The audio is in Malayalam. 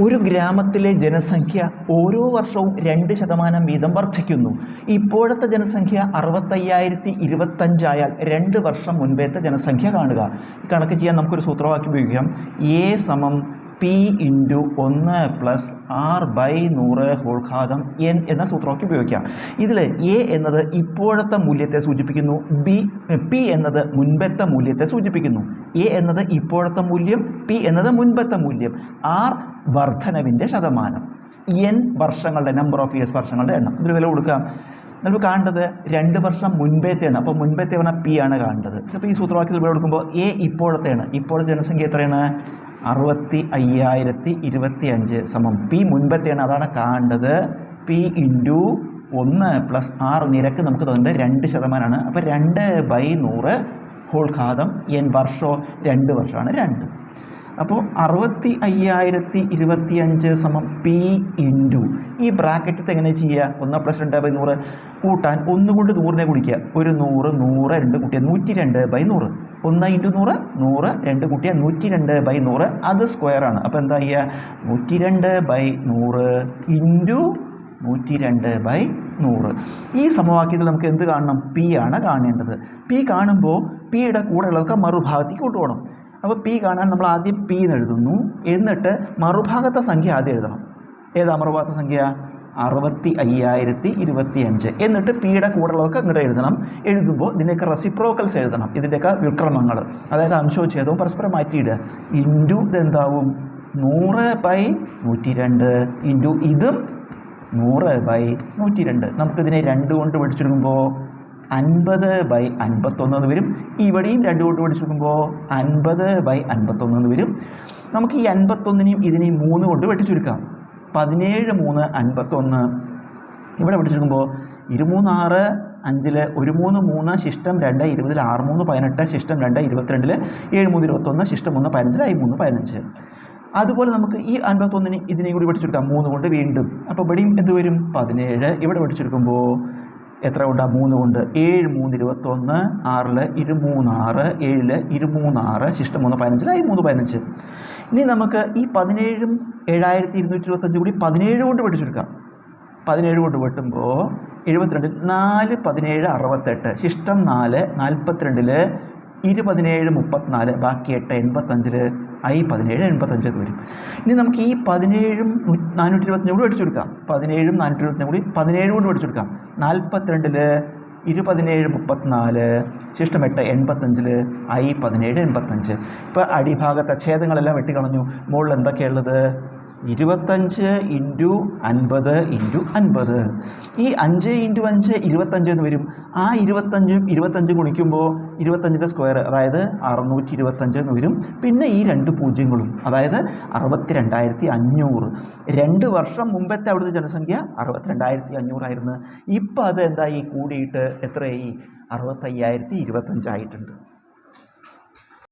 ഒരു ഗ്രാമത്തിലെ ജനസംഖ്യ ഓരോ വർഷവും രണ്ട് ശതമാനം വീതം വർദ്ധിക്കുന്നു. ഇപ്പോഴത്തെ ജനസംഖ്യ അറുപത്തയ്യായിരത്തി ഇരുപത്തഞ്ചായാൽ രണ്ട് വർഷം മുൻപേത്തെ ജനസംഖ്യ കാണുക. കണക്ക് ചെയ്യാൻ നമുക്കൊരു സൂത്രവാക്യം ഉപയോഗിക്കാം. എ സമം പി ഇന്റു ഒന്ന് പ്ലസ് ആർ ബൈ നൂറ് ഹോൾഘാതം എൻ എന്ന സൂത്രമൊക്കെ ഉപയോഗിക്കാം. ഇതിൽ എ എന്നത് ഇപ്പോഴത്തെ മൂല്യത്തെ സൂചിപ്പിക്കുന്നു. ബി പി എന്നത് മുൻപത്തെ മൂല്യത്തെ സൂചിപ്പിക്കുന്നു. എ എന്നത് ഇപ്പോഴത്തെ മൂല്യം പി എന്നത് മുൻപത്തെ മൂല്യം. ആർ വർധനവിന്റെ ശതമാനം. എൻ വർഷങ്ങളുടെ നമ്പർ ഓഫ് ഇയേഴ്സ് വർഷങ്ങളുടെ എണ്ണം. ഇതിൽ വില കൊടുക്കാം. നമ്മൾ കാണേണ്ടത് രണ്ട് വർഷം മുൻപത്തെയാണ് അപ്പോൾ മുൻപത്തെ പറഞ്ഞാൽ പി ആണ് കാണേണ്ടത്. അപ്പോൾ ഈ സൂത്രവാക്യത്തിൽ വില കൊടുക്കുമ്പോൾ എ ഇപ്പോഴത്തെയാണ്. ഇപ്പോഴത്തെ ജനസംഖ്യ എത്രയാണ്? അറുപത്തി അയ്യായിരത്തി ഇരുപത്തി അഞ്ച് സമം. പി മുൻപത്തെയാണ് അതാണ് കാണേണ്ടത്. പി ഇന്റു ഒന്ന് പ്ലസ് ആറ് നിരക്ക് നമുക്ക് തന്നെ രണ്ട് ശതമാനമാണ് അപ്പോൾ രണ്ട് ബൈ നൂറ് ഹോൾ ഘാതം എൻ വർഷോ രണ്ട് വർഷമാണ്. രണ്ട്. അപ്പോൾ അറുപത്തി അയ്യായിരത്തി ഇരുപത്തി അഞ്ച് സമം പി ഇന്റു. ഈ ബ്രാക്കറ്റത്ത് എങ്ങനെ ചെയ്യുക ഒന്ന് പ്ലസ് രണ്ട് ബൈ നൂറ്? കൂട്ടാൻ ഒന്നുകൊണ്ട് നൂറിനെ കുടിക്കുക ഒരു നൂറ് നൂറ് രണ്ട് കൂട്ടിയ നൂറ്റി രണ്ട് ബൈ നൂറ്. ഒന്ന് ഇന്റു നൂറ് നൂറ് രണ്ട് കൂട്ടിയ നൂറ്റി രണ്ട് ബൈ നൂറ്. അത് സ്ക്വയർ ആണ്. അപ്പോൾ എന്താ ചെയ്യുക നൂറ്റി രണ്ട് ബൈ നൂറ് ഇന്റു നൂറ്റി രണ്ട് ബൈ നൂറ്. ഈ സമവാക്യത്തിൽ നമുക്ക് എന്ത് കാണണം? പി ആണ് കാണേണ്ടത്. പി കാണുമ്പോൾ പിയുടെ കൂടെയുള്ളതൊക്കെ മറുഭാഗത്തേക്ക് കൊണ്ടുപോകണം. അപ്പോൾ പി കാണാൻ നമ്മൾ ആദ്യം പി എന്ന് എഴുതുന്നു. എന്നിട്ട് മറുഭാഗത്തെ സംഖ്യ ആദ്യം എഴുതണം. ഏതാ മറുഭാഗത്തെ സംഖ്യ? അറുപത്തി അയ്യായിരത്തി ഇരുപത്തി അഞ്ച് എന്നിട്ട് പിയുടെ കൂടെയുള്ളതൊക്കെ ഇങ്ങോട്ട് എഴുതണം. എഴുതുമ്പോൾ ഇതിന്റെയൊക്കെ റെസിപ്രോക്കൽസ് എഴുതണം. ഇതിന്റെയൊക്കെ വിക്രമങ്ങൾ അതായത് അംശവും ഛേദവും പരസ്പരം മാറ്റിയിടുക. ഇന്റു ഇതെന്താവും നൂറ് ബൈ നൂറ്റി രണ്ട് ഇന്റു ഇതും നൂറ് ബൈ നൂറ്റി രണ്ട് നമുക്കിതിനെ രണ്ട് കൊണ്ട് പിടിച്ചെടുക്കുമ്പോൾ അൻപത് ബൈ അൻപത്തൊന്ന് എന്ന് വരും. ഇവിടെയും രണ്ട് കൊണ്ട് പിടിച്ചെടുക്കുമ്പോൾ അൻപത് ബൈ അൻപത്തൊന്ന് എന്ന് വരും. നമുക്ക് ഈ അൻപത്തൊന്നിനെയും ഇതിനെയും മൂന്ന് കൊണ്ട് വെട്ടിച്ചുരുക്കാം പതിനേഴ് മൂന്ന് അൻപത്തൊന്ന്. ഇവിടെ പിടിച്ചെടുക്കുമ്പോൾ ഇരുമൂന്നാറ് അഞ്ചിൽ ഒരു മൂന്ന് മൂന്ന് ശിഷ്ടം രണ്ട് ഇരുപതിൽ ആറ് മൂന്ന് പതിനെട്ട് ശിഷ്ടം രണ്ട് ഇരുപത്തിരണ്ടിൽ ഏഴ് മൂന്ന് ഇരുപത്തൊന്ന് ശിഷ്ടം മൂന്ന് പതിനഞ്ചിൽ ഐ മൂന്ന് പതിനഞ്ച്. അതുപോലെ നമുക്ക് ഈ അൻപത്തൊന്നിന് ഇതിനെയും കൂടി പഠിച്ചെടുക്കാം മൂന്ന് കൊണ്ട് വീണ്ടും. അപ്പോൾ ഇവിടെയും എന്ത് വരും? പതിനേഴ്. ഇവിടെ പഠിച്ചെടുക്കുമ്പോൾ എത്ര കൊണ്ടാണ് മൂന്ന് കൊണ്ട്. ഏഴ് മൂന്ന് ഇരുപത്തൊന്ന് ആറിൽ ഇരുമൂന്നാറ് ഏഴിൽ ഇരുമൂന്നാറ് ശിഷ്ടം മൂന്ന് പതിനഞ്ചിൽ ഐ മൂന്ന് പതിനഞ്ച്. ഇനി നമുക്ക് ഈ പതിനേഴും ഏഴായിരത്തി ഇരുന്നൂറ്റി ഇരുപത്തഞ്ച് കൂടി പതിനേഴ് കൊണ്ട് വെട്ടിച്ചെടുക്കാം പതിനേഴ് കൊണ്ട് വെട്ടുമ്പോൾ എഴുപത്തിരണ്ടിൽ നാല് പതിനേഴ് അറുപത്തെട്ട് ശിഷ്ടം നാല് നാൽപ്പത്തിരണ്ടിൽ ഇരുപതിനേഴ് മുപ്പത്തിനാല് ബാക്കി എട്ട് എൺപത്തഞ്ചിൽ ഐ പതിനേഴ് എൺപത്തഞ്ച് എന്ന് വരും. ഇനി നമുക്ക് ഈ പതിനേഴും നാനൂറ്റി ഇരുപത്തഞ്ച് കൂടി അടിച്ചു കൊടുക്കാം. പതിനേഴും നാനൂറ്റി ഇരുപത്തഞ്ച് കൂടി പതിനേഴ് കൊണ്ട് അടിച്ചു കൊടുക്കാം. നാൽപ്പത്തിരണ്ടിൽ ഇരുപതിനേഴ് മുപ്പത്തിനാല് ശിഷ്ടം എട്ട് എൺപത്തഞ്ചിൽ ഐ പതിനേഴ് എൺപത്തഞ്ച്. ഇപ്പോൾ അടിഭാഗത്തെ ഛേദങ്ങളെല്ലാം വെട്ടിക്കളഞ്ഞു. മുകളിൽ എന്തൊക്കെയുള്ളത് ഇരുപത്തഞ്ച് ഇന്റു അൻപത് ഇന്റു അൻപത്. ഈ അഞ്ച് ഇന്റു അഞ്ച് ഇരുപത്തഞ്ച് എന്ന് വരും. ആ ഇരുപത്തഞ്ചും ഇരുപത്തഞ്ചും ഗുണിക്കുമ്പോൾ ഇരുപത്തഞ്ചിന്റെ സ്ക്വയർ അതായത് അറുന്നൂറ്റി ഇരുപത്തഞ്ച് എന്ന് വരും. പിന്നെ ഈ രണ്ട് പൂജ്യങ്ങളും അതായത് അറുപത്തി രണ്ടായിരത്തി അഞ്ഞൂറ് രണ്ട് വർഷം മുമ്പത്തെ അവിടുത്തെ ജനസംഖ്യ അറുപത്തിരണ്ടായിരത്തി അഞ്ഞൂറായിരുന്നു ഇപ്പം അത് എന്തായി? കൂടിയിട്ട് എത്രയായി? അറുപത്തയ്യായിരത്തി ഇരുപത്തഞ്ചായിട്ടുണ്ട്